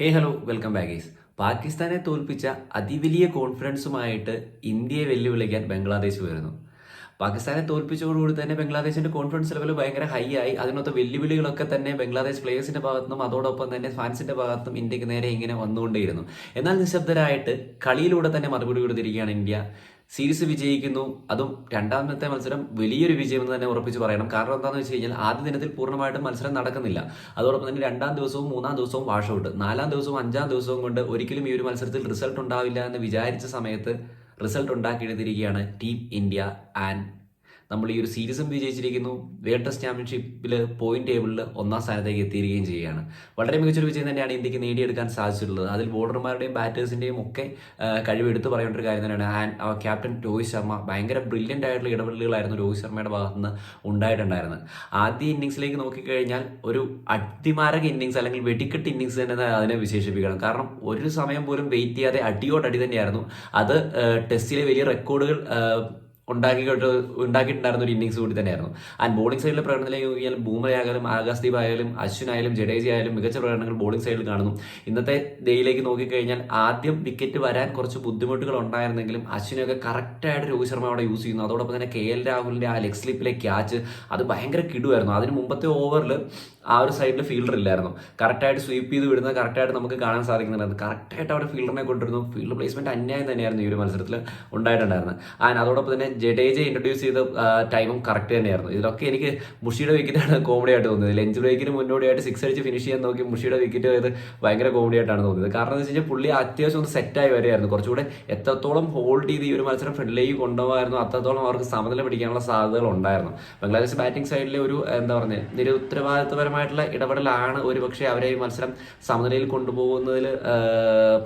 ഹേ hello welcome ബാഗേസ് പാകിസ്ഥാനെ തോൽപ്പിച്ച അതിവലിയ കോൺഫിഡൻസുമായിട്ട് ഇന്ത്യയെ വെല്ലുവിളിക്കാൻ ബംഗ്ലാദേശ് വരുന്നു പാകിസ്ഥാനെ തോൽപ്പിച്ചതോടുകൂടി തന്നെ ബംഗ്ലാദേശിന്റെ കോൺഫിഡൻസ് ലെവൽ ഭയങ്കര ഹൈ ആയി. അതിനകത്ത് വെല്ലുവിളികളൊക്കെ തന്നെ ബംഗ്ലാദേശ് പ്ലേയേഴ്സിന്റെ ഭാഗത്തുനിന്നും അതോടൊപ്പം തന്നെ ഫാൻസിന്റെ ഭാഗത്തും ഇന്ത്യയ്ക്ക് നേരെ ഇങ്ങനെ വന്നുകൊണ്ടേയിരുന്നു. എന്നാൽ നിശബ്ദരായിട്ട് കളിയിലൂടെ തന്നെ മറുപടി കൊടുത്തിരിക്കുകയാണ് ഇന്ത്യ. സീരീസ് വിജയിക്കുന്നു. അതും രണ്ടാമത്തെ മത്സരം വലിയൊരു വിജയം എന്ന് തന്നെ ഉറപ്പിച്ച് പറയണം. കാരണം എന്താണെന്ന് വെച്ച് കഴിഞ്ഞാൽ ആദ്യ ദിനത്തിൽ പൂർണമായിട്ടും മത്സരം നടക്കുന്നില്ല. അതോടൊപ്പം തന്നെ രണ്ടാം ദിവസവും മൂന്നാം ദിവസവും വാഷ് ഔട്ട് നാലാം ദിവസവും അഞ്ചാം ദിവസവും കൊണ്ട് ഒരിക്കലും ഈ ഒരു മത്സരത്തിൽ റിസൾട്ട് ഉണ്ടാവില്ല എന്ന് വിചാരിച്ച സമയത്ത് റിസൾട്ട് ഉണ്ടാക്കിയെടുത്തിരിക്കുകയാണ് ടീം ഇന്ത്യ ആൻഡ് നമ്മൾ ഈ ഒരു സീരീസും വിജയിച്ചിരിക്കുന്നു വേൾഡ് ചാമ്പ്യൻഷിപ്പിൽ പോയിന്റ് ടേബിളിൽ ഒന്നാം സ്ഥാനത്തേക്ക് എത്തിയിരിക്കുകയും ചെയ്യുകയാണ്. വളരെ മികച്ചൊരു വിജയം തന്നെയാണ് ഇന്ത്യയ്ക്ക് നേടിയെടുക്കാൻ സാധിച്ചിട്ടുള്ളത്. അതിൽ ബോളർമാരുടെയും ബാറ്റേഴ്സിന്റെയും ഒക്കെ കഴിവ് എടുത്തു പറയേണ്ട ഒരു കാര്യം തന്നെയാണ്. ക്യാപ്റ്റൻ രോഹിത് ശർമ്മ ഭയങ്കര ബ്രില്യന്റ് ആയിട്ടുള്ള ഇടപെടലുകളായിരുന്നു രോഹിത് ശർമ്മയുടെ ഭാഗത്ത് നിന്ന് ഉണ്ടായിട്ടുണ്ടായിരുന്നത്. ആദ്യ ഇന്നിങ്സിലേക്ക് നോക്കിക്കഴിഞ്ഞാൽ ഒരു അട്ടിമാരക ഇന്നിംഗ്സ് അല്ലെങ്കിൽ വെടിക്കെട്ട് ഇന്നിംഗ്സ് തന്നെ അതിനെ വിശേഷിപ്പിക്കണം. കാരണം ഒരു സമയം പോലും വെയിറ്റ് ചെയ്യാതെ അടിയോടടി തന്നെയായിരുന്നു. അത് ടെസ്റ്റിലെ വലിയ റെക്കോർഡുകൾ ആ, ഉണ്ടാക്കിയിട്ട് ഉണ്ടാക്കിയിട്ടുണ്ടായിരുന്ന ഒരു ഇന്നിങ്സ് കൂടി തന്നെയായിരുന്നു. ആൻഡ് ബോളിംഗ് സൈഡിലെ പ്രകടനത്തിലേക്ക് നോക്കിയാൽ ബൂമറയായാലും ആകാശ്ദീപ് ആയാലും അശ്വിൻ ആയാലും ജഡേജ ആയാലും മികച്ച പ്രകടനങ്ങൾ ബോളിംഗ് സൈഡിൽ കാണുന്നു. ഇന്നത്തെ ഡേയിലേക്ക് നോക്കിക്കഴിഞ്ഞാൽ ആദ്യം വിക്കറ്റ് വരാൻ കുറച്ച് ബുദ്ധിമുട്ടുകൾ ഉണ്ടായിരുന്നെങ്കിലും അശ്വിനൊക്കെ കറക്റ്റായിട്ട് രോഹിത് ശർമ്മ അവിടെ യൂസ് ചെയ്യുന്നു. അതോടൊപ്പം തന്നെ കെ എൽ രാഹുലിന്റെ ആ ലെഗ് സ്ലിപ്പിലെ ക്യാച്ച് അത് ഭയങ്കര കിടുവായിരുന്നു. അതിന് മുമ്പത്തെ ഓവറിൽ ആ ഒരു സൈഡിൽ ഫീൽഡർ ഇല്ലായിരുന്നു. കറക്റ്റായിട്ട് സ്വീപ്പ് ചെയ്ത് വിടുന്നത് കറക്റ്റായിട്ട് നമുക്ക് കാണാൻ സാധിക്കുന്നുണ്ടായിരുന്നു. കറക്റ്റായിട്ട് അവിടെ ഫീൽഡറിനെ കൊണ്ടിരുന്നു ഫീൽഡ് പ്ലേസ്മെന്റ് അന്യായം തന്നെയായിരുന്നു ഈ ഒരു മത്സരത്തിൽ ഉണ്ടായിട്ടുണ്ടായിരുന്നത്. ആൻഡ് അതോടൊപ്പം തന്നെ ജഡേജ ഇൻട്രൊഡ്യൂസ് ചെയ്ത ടൈമും കറക്റ്റ് തന്നെയായിരുന്നു. ഇതിലൊക്കെ എനിക്ക് മുഷിയുടെ വിക്കറ്റാണ് കോമഡി ആയിട്ട് തോന്നിയത്. ലഞ്ച് ബ്രേക്കിന് മുന്നോടിയായിട്ട് സിക്സ് അടിച്ച് ഫിനിഷ് ചെയ്യാൻ നോക്കി മുഷിയുടെ വിക്കറ്റ് പോയത് ഭയങ്കര കോമഡി ആയിട്ടാണ് തോന്നിയത്. കാരണം എന്ന് വെച്ച് കഴിഞ്ഞാൽ പുള്ളി അത്യാവശ്യം ഒന്ന് സെറ്റായി വരികയായിരുന്നു. കുറച്ചുകൂടെ എത്രത്തോളം ഹോൾഡ് ചെയ്ത് ഈ ഒരു മത്സരം ഫ്രണ്ടിലേക്ക് കൊണ്ടുപോകായിരുന്നു അത്രത്തോളം അവർക്ക് സമനില പിടിക്കാനുള്ള സാധ്യതകൾ ഉണ്ടായിരുന്നു. ബംഗ്ലാദേശ് ബാറ്റിംഗ് സൈഡിലെ ഒരു എന്താ പറയുക നിരുത്തരവാദിത്വപരമായിട്ടുള്ള ഇടപെടലാണ് ഒരു പക്ഷേ അവരെ ഈ മത്സരം സമനിലയിൽ കൊണ്ടുപോകുന്നതിൽ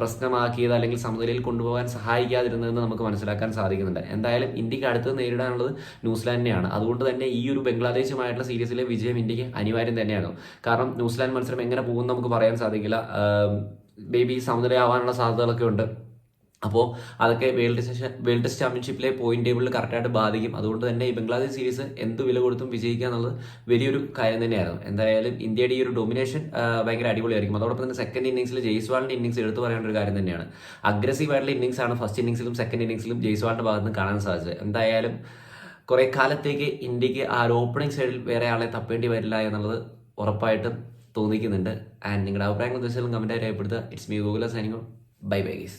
പ്രശ്നമാക്കിയത് അല്ലെങ്കിൽ സമനിലയിൽ കൊണ്ടുപോകാൻ സഹായിക്കാതിരുന്നതെന്ന് നമുക്ക് മനസ്സിലാക്കാൻ സാധിക്കുന്നുണ്ട്. എന്തായാലും ഇന്ത്യയ്ക്ക് അടുത്ത് നേരിടാനുള്ളത് ന്യൂസിലാൻഡിനെയാണ് അതുകൊണ്ട് തന്നെ ഈ ഒരു ബംഗ്ലാദേശുമായിട്ടുള്ള സീരീസിലെ വിജയം ഇന്ത്യയ്ക്ക് അനിവാര്യം തന്നെയാണ്. കാരണം ന്യൂസിലാൻഡ് മത്സരം എങ്ങനെ പോകുമെന്ന് നമുക്ക് പറയാൻ സാധിക്കില്ല. ബേബി സമുദ്രയാവാനുള്ള സാധ്യതകളൊക്കെ ഉണ്ട്. അപ്പോൾ അതൊക്കെ വേൾഡ് സെഷൻ വേൾഡ് ടെസ്റ്റ് ചാമ്പ്യൻഷിപ്പിലെ പോയിന്റ് ടേബിളിൽ കറക്റ്റായിട്ട് ബാധിക്കും. അതുകൊണ്ട് തന്നെ ഈ ബംഗ്ലാദേശ് സീരീസ് എന്ത് വില കൊടുത്തും വിജയിക്കുക എന്നുള്ളത് വലിയൊരു കാര്യം തന്നെയായിരുന്നു. എന്തായാലും ഇന്ത്യയുടെ ഈ ഒരു ഡൊമിനേഷൻ ഭയങ്കര അടിപൊളിയായിരിക്കും. അതോടൊപ്പം തന്നെ സെക്കൻഡ് ഇന്നിംഗ്സിൽ ജയ്സ്വാളിന്റെ ഇന്നിംഗ്സ് എടുത്തു പറയേണ്ട ഒരു കാര്യം തന്നെയാണ്. അഗ്രസീവായിട്ടുള്ള ഇന്നിംഗ്സ് ആണ് ഫസ്റ്റ് ഇന്നിംഗ്സിലും സെക്കൻഡ് ഇന്നിംഗ്സിലും ജയ്സ്വാളിന്റെ ഭാഗത്ത് നിന്ന് കാണാൻ സാധിച്ചത്. എന്തായാലും കുറെ കാലത്തേക്ക് ഇന്ത്യയ്ക്ക് ആ ഒരു ഓപ്പണിംഗ് സൈഡിൽ വേറെ ആളെ തപ്പേണ്ടി വരില്ല എന്നുള്ളത് ഉറപ്പായിട്ടും തോന്നിക്കുന്നുണ്ട്. ആൻഡ് നിങ്ങളുടെ അഭിപ്രായങ്ങൾ തീർച്ചയായും കമന്റായി രേഖപ്പെടുത്തുക. It's me Google signing bye bye guys